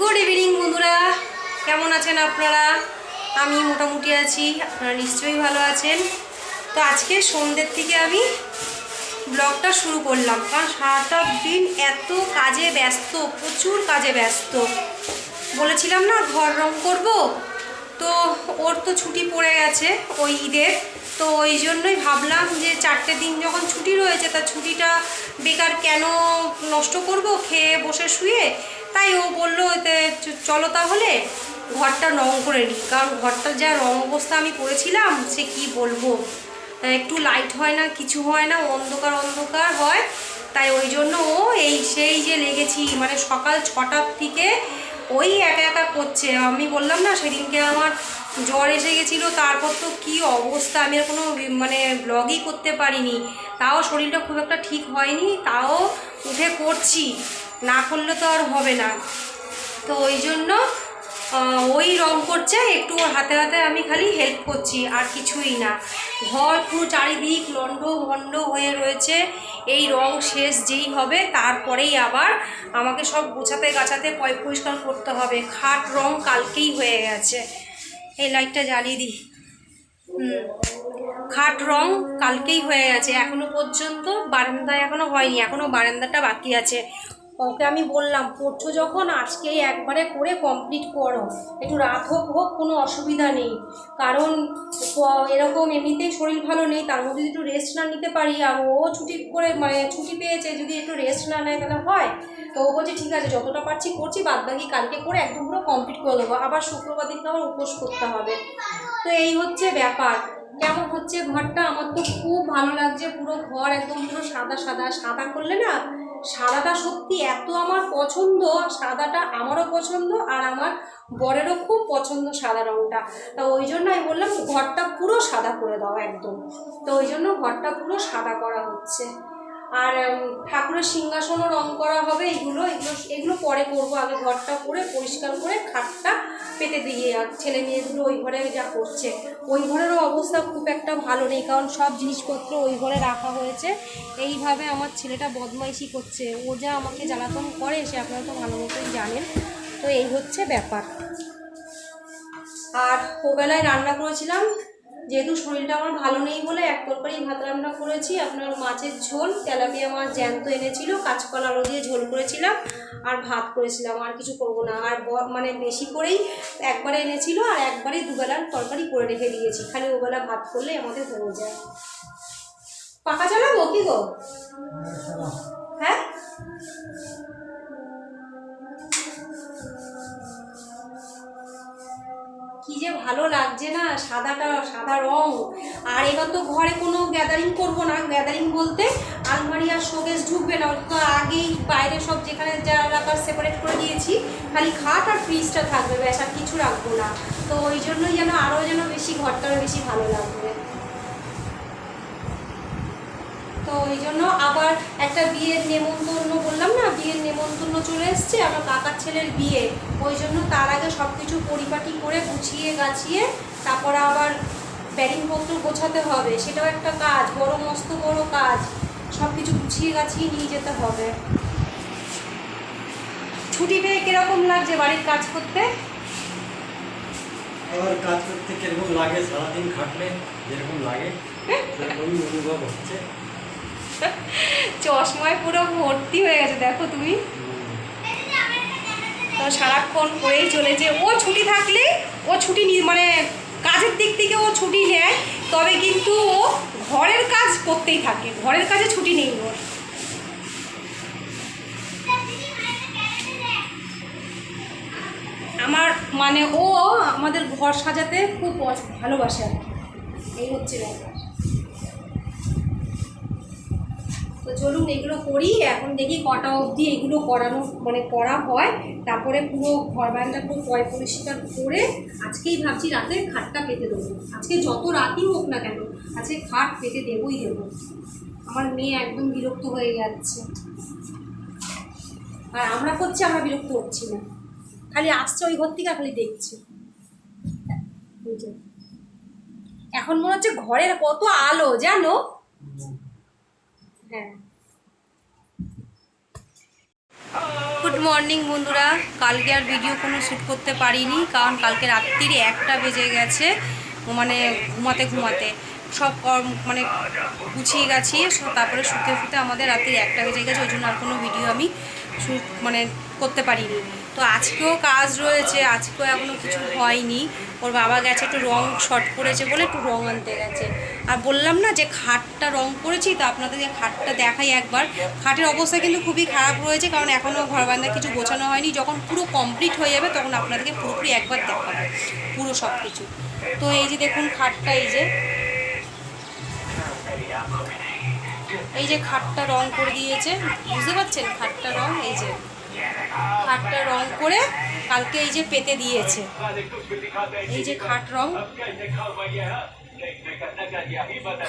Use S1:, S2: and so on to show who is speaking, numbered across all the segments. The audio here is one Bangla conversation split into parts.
S1: গুড ইভিনিং বন্ধুরা। কেমন আছেন আপনারা? আমি মোটামুটি আছি। আপনারা নিশ্চয়ই ভালো আছেন। তো আজকে সন্ধ্যের থেকে আমি ব্লগটা শুরু করলাম। কারণ সারাটা দিন এত কাজে ব্যস্ত, প্রচুর কাজে ব্যস্ত। বলেছিলাম না, ঘর রং করব? তো ওর তো ছুটি পড়ে গেছে, ওই ঈদের। তো ওই জন্যই ভাবলাম যে চারটে দিন যখন ছুটি রয়েছে, তা ছুটিটা বেকার কেন নষ্ট করব? খেয়ে বসে শুয়ে তাই ও বলল চলো তাহলে, ঘরটা রং করে নিই। কারণ ঘরটার যা রং অবস্থা আমি করেছিলাম, সে কি বলব? একটু লাইট হয় না, কিছু হয় না, অন্ধকার অন্ধকার হয়। তাই ওই জন্য ও এই সেই যে লেগেছি মানে সকাল ছটার থেকে ওই একা একা করছে। আমি বললাম, না, সেদিনকে আমার জ্বর এসে গেছিল, তারপর তো কি অবস্থা? আমি আর কোনো মানে ব্লগই করতে পারিনি। তাও শরীরটা খুব একটা ঠিক হয়নি, তাও উঠে করছি না করলে তো আর হবে না। তো ওই জন্য ওই রং করছে, একটু হাতে হাতে আমি খালি হেল্প করছি, আর কিছুই না। ঘর পুরো চারিদিক লন্ড ভন্ড হয়ে রয়েছে, এই রং শেষ যেই হবে, তারপরেই আবার আমাকে সব গোছাতে গাছাতে পয় পরিষ্কার করতে হবে। খাট রং কালকেই হয়ে গেছে। এই লাইটটা জ্বালিয়ে দিই। খাট রং কালকেই হয়ে গেছে। এখনও পর্যন্ত বারান্দায় এখনও হয়নি, এখনও বারান্দাটা বাকি আছে। ওকে আমি বললাম পড়ছো যখন আজকেই একবারে করে কমপ্লিট করো। একটু রাত হোক হোক, কোনো অসুবিধা নেই। কারণ এরকম এমনিতেই শরীর ভালো নেই, তার মধ্যে যদি একটু রেস্ট না নিতে পারি, আর ও ছুটি করে মানে ছুটি পেয়েছে, যদি একটু রেস্ট না নেয় তাহলে হয়? তো ও বলছে, ঠিক আছে, যতটা পারছি করছি বাদ বাকি কালকে করে একদম পুরো কমপ্লিট করে দেবো। আবার শুক্রবার দিনকে আবার উপোস করতে হবে। তো এই হচ্ছে ব্যাপার। কেমন হচ্ছে ঘরটা? আমার তো খুব ভালো লাগছে, পুরো ঘর একদম পুরো সাদা সাদা। সাদা করলে না সাদাটা সত্যি এত আমার পছন্দ, সাদাটা আমারও পছন্দ আর আমার বরেরও খুব পছন্দ সাদা রঙটা তা ওই জন্য আমি বললাম, ঘরটা পুরো সাদা করে দাও একদম। তো ওই জন্য ঘরটা পুরো সাদা করা হচ্ছে। আর ঠাকুরের সিংহাসনও রং করা হবে এগুলো এগুলো এগুলো পরে করব। আগে ঘরটা করে পরিষ্কার করে খাটটা পেতে দিয়ে আর ছেলে মেয়েগুলো ওই ঘরে যা করছে, ওই ঘরেরও অবস্থা খুব একটা ভালো নেই, কারণ সব জিনিসপত্র ওই ঘরে রাখা হয়েছে। এইভাবে আমার ছেলেটা বদমাইশি করছে, ও যা আমাকে জ্বালাতন করে সে আপনারা তো ভালো মতোই জানেন। তো এই হচ্ছে ব্যাপার। আর ওবেলায় রান্না করেছিলাম যেহেতু শরীরটা আমার ভালো নেই বলে এক তরকারি ভাত রান্না করেছি আপনার মাছের ঝোল তেলাপিয়া মাছ জ্যান্ত এনেছিল কাঁচকলা আলু দিয়ে ঝোল করেছিলাম আর ভাত করেছিলাম আর কিছু করব না। আর মানে বেশি করেই একবারে এনেছিল আর একবারে দুবেলার তরকারি করে রেখে দিয়েছি খালি ওবেলা ভাত করলে আমাদের হয়ে যায়। পাকা চালাবো কি গো? হ্যাঁ? কি যে ভালো লাগছে না, সাদাটা, সাদা রং। আর এবার তো ঘরে কোনো গ্যাদারিং করব না। গ্যাদারিং বলতে আলমারি আর শোকেস ঢুকবে না। তো আগেই বাইরে সব যেখানে যা রাখার সেপারেট করে দিয়েছি, খালি খাট আর ফ্রিজটা থাকবে। ব্যাস, আর কিছু রাখব না। তো ওই জন্যই যেন আরও যেন বেশি ঘরটা বেশি ভালো লাগবে। তো ওই জন্য আবার একটা বিয়ের নেমন্তন্ন বললাম না বিয়ের নেমন্তন্ন চলে এসছে আমার কাকার ছেলের বিয়ে। ওই জন্য তার আগে সব কিছু পরিপাটি করে গুছিয়ে গাছিয়ে তারপর আবার ব্যাটিংপত্র গোছাতে হবে। সেটাও একটা কাজ বড় মস্ত বড় কাজ। সব কিছু গুছিয়ে গাছিয়ে নিয়ে যেতে হবে। ছুটি পেয়ে কীরকম লাগছে বাড়ির কাজ করতে?
S2: কাজ করতে কীরকম লাগে? সারাদিন খাটলে যেরকম লাগে সেরকমই অনুভব হচ্ছে।
S1: চশমায় পুরো ভর্তি হয়ে গেছে, দেখো তুমি। তো সারাক্ষণ করেই চলেছে। ও ছুটি থাকলে ও ছুটি মানে কাজের দিক থেকে ও ছুটি নেয়, তবে কিন্তু ও ঘরের কাজ করতেই থাকে। ঘরের কাজে ছুটি নেই ওর। আমার মানে ও আমাদের ঘর সাজাতে খুব ভালোবাসে আর এই হচ্ছে ব্যাপার। তো চলুন এগুলো করি। এখন দেখি কটা অবধি এগুলো করানো মানে করা হয়। তারপরে পুরো ঘর বারান্দা পুরো পয় পরিষ্কার করে আজকেই ভাবছি রাতে খাটটা পেতে দেবো। আজকে যত রাতই হোক না কেন, আজকে খাট পেতে দেবই দেবো। আমার মেয়ে একদম বিরক্ত হয়ে যাচ্ছে। আর আমরা করছি আমরা বিরক্ত হচ্ছি না। খালি আসছে ওই ঘর থেকে খালি দেখছি। এখন মনে হচ্ছে ঘরের কত আলো, জানো? গুড মর্নিং বন্ধুরা। কালকে আর ভিডিও কোনো শ্যুট করতে পারিনি, কারণ কালকে রাত্রির একটা বেজে গেছে মানে ঘুমাতে ঘুমাতে। সব কর্ম মানে গুছিয়ে গাছিয়ে তারপরে শুতে ফুতে আমাদের রাত্রির একটা বেজে গেছে, ওই জন্য আর কোনো ভিডিও আমি শ্যুট মানে করতে পারিনি। তো আজকেও কাজ রয়েছে, আজকেও এখনও কিছু হয়নি। ওর বাবা গেছে একটু রং শর্ট করেছে বলে একটু রং আনতে গেছে। আর বললাম না যে খাটটা রং করেছি, তো আপনাদের যে খাটটা দেখাই একবার। খাটের অবস্থা কিন্তু খুবই খারাপ রয়েছে, কারণ এখনও ঘর বান্ধা কিছু গোছানো হয়নি। যখন পুরো কমপ্লিট হয়ে যাবে তখন আপনাদেরকে পুরোপুরি একবার দেখাবো, পুরো সব কিছু তো এই যে দেখুন খাটটা, এই যে। এই যে খাটটা রং করে দিয়েছে, বুঝতে পারছেন? খাটটা রং, এই যে। খাটটা রং করে কালকে এই যে পেতে দিয়েছে। এই যে খাট রং।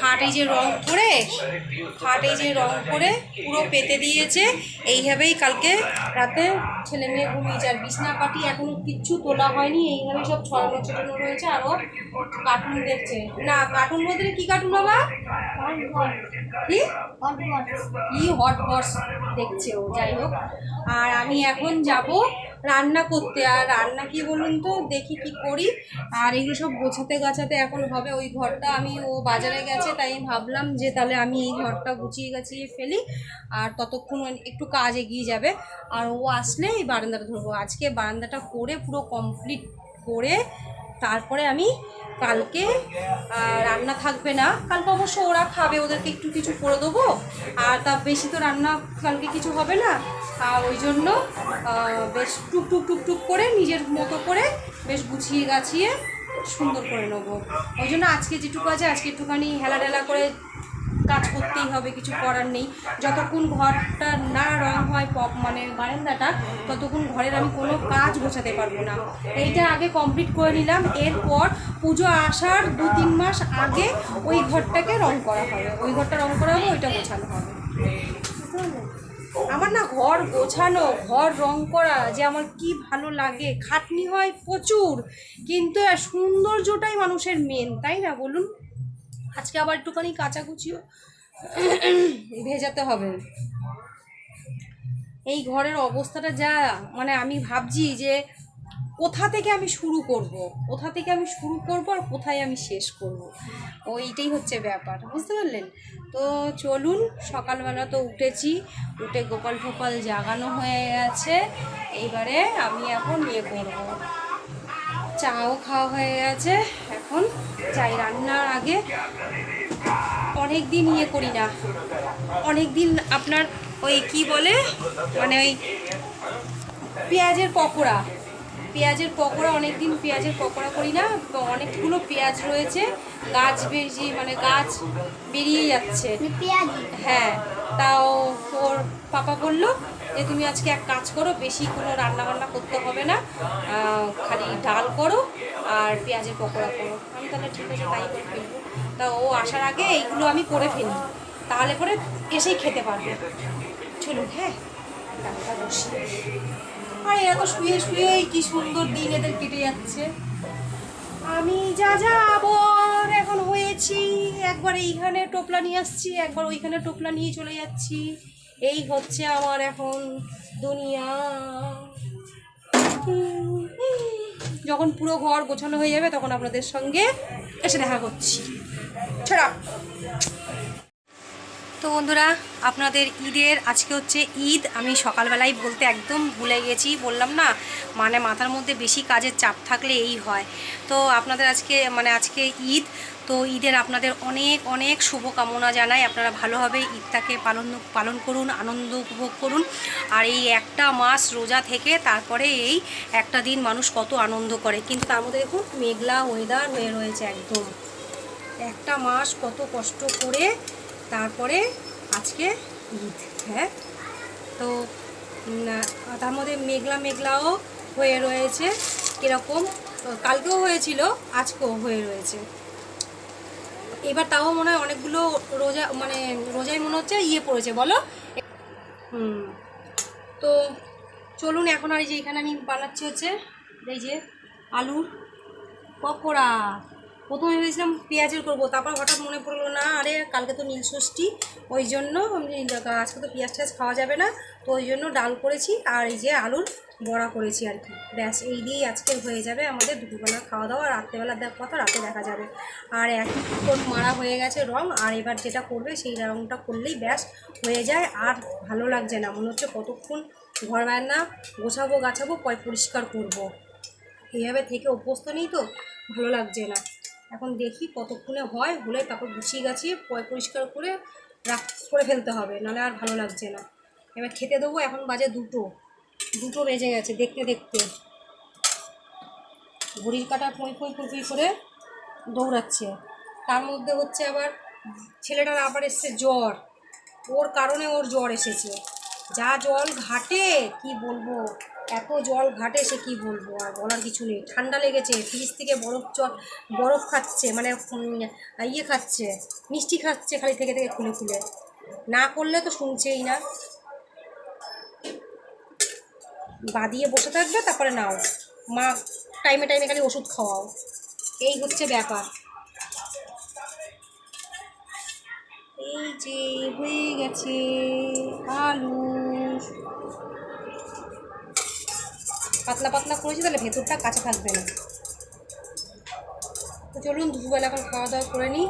S1: খাট যে রং করে, খাটে যে রং করে পুরো পেতে দিয়েছে। এইভাবেই কালকে রাতে ছেলে মেয়ে ঘুমিয়েছে আর বিছনা পাটি এখনও কিচ্ছু তোলা হয়নি এইভাবে সব ছড়ানো ছোটানো রয়েছে আরও কার্টুন দেখছে। না কার্টুন বলতে কি কার্টুন বাবা? কি? কি হট বস দেখছে ও, যাই হোক। আর আমি এখন যাব রান্না করতে। আর রান্না কি বলুন তো? দেখি কি করি। আর এগুলো সব গোছাতে গাছাতে এখন হবে। ওই ঘরটা আমি ও বাজারে গেছে তাই আমি ভাবলাম যে তাহলে আমি এই ঘরটা গুছিয়ে গাছিয়ে ফেলি। আর ততক্ষণ একটু কাজ এগিয়ে যাবে। আর ও আসলে এই বারান্দাটা ধরবো। আজকে বারান্দাটা করে পুরো কমপ্লিট করে তারপরে আমি কালকে রান্না থাকবে না। কালকে অবশ্য ওরা খাবে, ওদেরকে একটু কিছু করে দেবো। আর তা বেশি তো রান্না কালকে কিছু হবে না। আর ওই জন্য বেশ টুক টুক টুক টুক করে, নিজের মতো করে বেশ গুছিয়ে গাছিয়ে সুন্দর করে নেব। ওই জন্য আজকে যেটুকু আছে, আজকে একটুখানি হেলা ঢেলা করে কাজ করতেই হবে, কিছু করার নেই। যতক্ষণ ঘরটা না রং হয় পপ মানে বারান্দাটা, ততক্ষণ ঘরের আমি কোনো কাজ গোছাতে পারব না। এইটা আগে কমপ্লিট করে নিলাম, এরপর পুজো আসার দু তিন মাস আগে ওই ঘরটাকে রং করা হবে। ওই ঘরটা রং করা হবে, ওইটা গোছানো হবে। আমার না ঘর গোছানো, ঘর রং করা যে আমার কি ভালো লাগে, খাটনি হয় প্রচুর, কিন্তু সৌন্দর্যটাই মানুষের মেন তাই না বলুন? আজকে আবার একটুখানি কাচাকুচিও ভেজাতে হবে। এই ঘরের অবস্থাটা যা মানে আমি ভাবছি যে কোথা থেকে আমি শুরু করব? কোথা থেকে আমি শুরু করব আর কোথায় আমি শেষ করব? ওইটাই হচ্ছে ব্যাপার, বুঝতে পারলেন? তো চলুন, সকালবেলা তো উঠেছি, উঠে গোপাল ফোপাল জাগানো হয়ে গেছে। এইবারে আমি এখন ইয়ে করব। চাও খাওয়া হয়ে গেছে। এখন চাই রান্নার আগে। অনেক দিন ইয়ে করি না। অনেক দিন আপনার ওই কি বলে? মানে ওই পেঁয়াজের পকোড়া। পেঁয়াজের পকোড়া অনেক দিন পেঁয়াজের পকোড়া করি না। অনেকগুলো পেঁয়াজ রয়েছে। গাছ বেরিয়ে মানে গাছ বেরিয়ে যাচ্ছে।
S3: পেঁয়াজি?
S1: হ্যাঁ তাও পাপা বলল যে, তুমি আজকে এক কাজ করো, বেশি কোনো রান্না বান্না করতে হবে না। খালি ডাল করো আর পেঁয়াজের পকোড়া করো। আমি তাহলে ঠিক আছে, তাই করে ফেলব। তা ও আসার আগে এইগুলো আমি করে ফেলি। তাহলে পরে এসেই খেতে পারবে। চলুন হ্যাঁ? ডালটা বসি আর, এরা তো শুয়ে শুয়েই কি সুন্দর দিন এদের কেটে যাচ্ছে। আমি যা যা আবর এখন হয়েছি, একবার এইখানে টোপলা নিয়ে আসছি, একবার ওইখানে টোপলা নিয়ে চলে যাচ্ছি। এই হচ্ছে আমার এখন দুনিয়া। যখন পুরো ঘর গোছানো হয়ে যাবে, তখন আপনাদের সঙ্গে এসে দেখা করছি। ছাড়া। তো বন্ধুরা, আপনাদের ঈদের, আজকে হচ্ছে ঈদ। আমি সকালবেলায় বলতে একদম ভুলে গেছি, বললাম না মানে মাথার মধ্যে বেশি কাজের চাপ থাকলে এই হয়। তো আপনাদের আজকে মানে আজকে ঈদ, তো ঈদের আপনাদের অনেক অনেক শুভকামনা জানাই। আপনারা ভালোভাবে ঈদটাকে পালন পালন করুন, আনন্দ উপভোগ করুন। আর এই একটা মাস রোজা থেকে তারপরে এই একটা দিন মানুষ কত আনন্দ করে। কিন্তু তার মধ্যে দেখুন, মেঘলা ওয়েদার হয়ে রয়েছে একদম। একটা মাস কত কষ্ট করে তারপরে আজকে ঈদ হ্যাঁ? তো তার মধ্যে মেঘলা মেঘলাও হয়ে রয়েছে কীরকম কালকেও হয়েছিল, আজকেও হয়ে রয়েছে। এবার তাও মনে হয় অনেকগুলো রোজা মানে রোজায় মনে হচ্ছে ইয়ে পড়েছে, বলো? হুম, তো চলুন এখন আর এই যে এখানে আমি বানাচ্ছি হচ্ছে, এই যে আলুর পকোড়া। প্রথমে ভেবেছিলাম পেঁয়াজের করব, তারপর হঠাৎ মনে পড়ল, না, আরে কালকে তো নীল ষষ্ঠী, ওই জন্য আজকে তো পেঁয়াজ টেয়াজ খাওয়া যাবে না, তো ওই জন্য ডাল করেছি আর এই যে আলুর বড়া করেছি আর কি। ব্যাস, এই দিয়েই আজকে হয়ে যাবে আমাদের দুপুরবেলা খাওয়া দাওয়া রাত্রেবেলা দেখ, কথা রাতে দেখা যাবে। আর এক মারা হয়ে গেছে রং, আর এবার যেটা করবে সেই রংটা করলেই ব্যাস হয়ে যায়, আর ভালো লাগছে না, মনে হচ্ছে কতক্ষণ ঘর বান্না গোছাবো, গাছাবো, পয় পরিষ্কার করব। এইভাবে থেকে অভ্যস্ত নেই তো, ভালো লাগছে না। এখন দেখি কতক্ষণে হয়, হলে তারপর গুছিয়ে গাছিয়ে পরিষ্কার করে রাখ, করে ফেলতে হবে, নাহলে আর ভালো লাগছে না। এবার খেতে দেবো, এখন বাজে দুটো। দুটো বেজে গেছে, দেখতে দেখতে। ঘড়ির কাটা পই পই পই করে দৌড়াচ্ছে। তার মধ্যে হচ্ছে আবার ছেলেটার আবার এসছে জ্বর। ওর কারণে ওর জ্বর এসেছে। যা জল ঘাটে, কি বলব? এত জল ঘাটে সে কি বলব আর বলার কিছু নেই। ঠান্ডা লেগেছে, ফ্রিজ থেকে বরফ জল, বরফ খাচ্ছে মানে ইয়ে খাচ্ছে, মিষ্টি খাচ্ছে খালি থেকে থেকে খুলে খুলে। না করলে তো শুনছেই না। বাদিয়ে বসে থাকবে, তারপরে নাও। মা, টাইমে টাইমে খালি ওষুধ খাওয়াও। এই হচ্ছে ব্যাপার। এই যে হয়ে গেছে আলু। পাতলা পাতলা করেছি, তাহলে ভেতরটা কাঁচা থাকবে না। তো চলুন, দুপুরবেলা এখন খাওয়া দাওয়া করে নিই।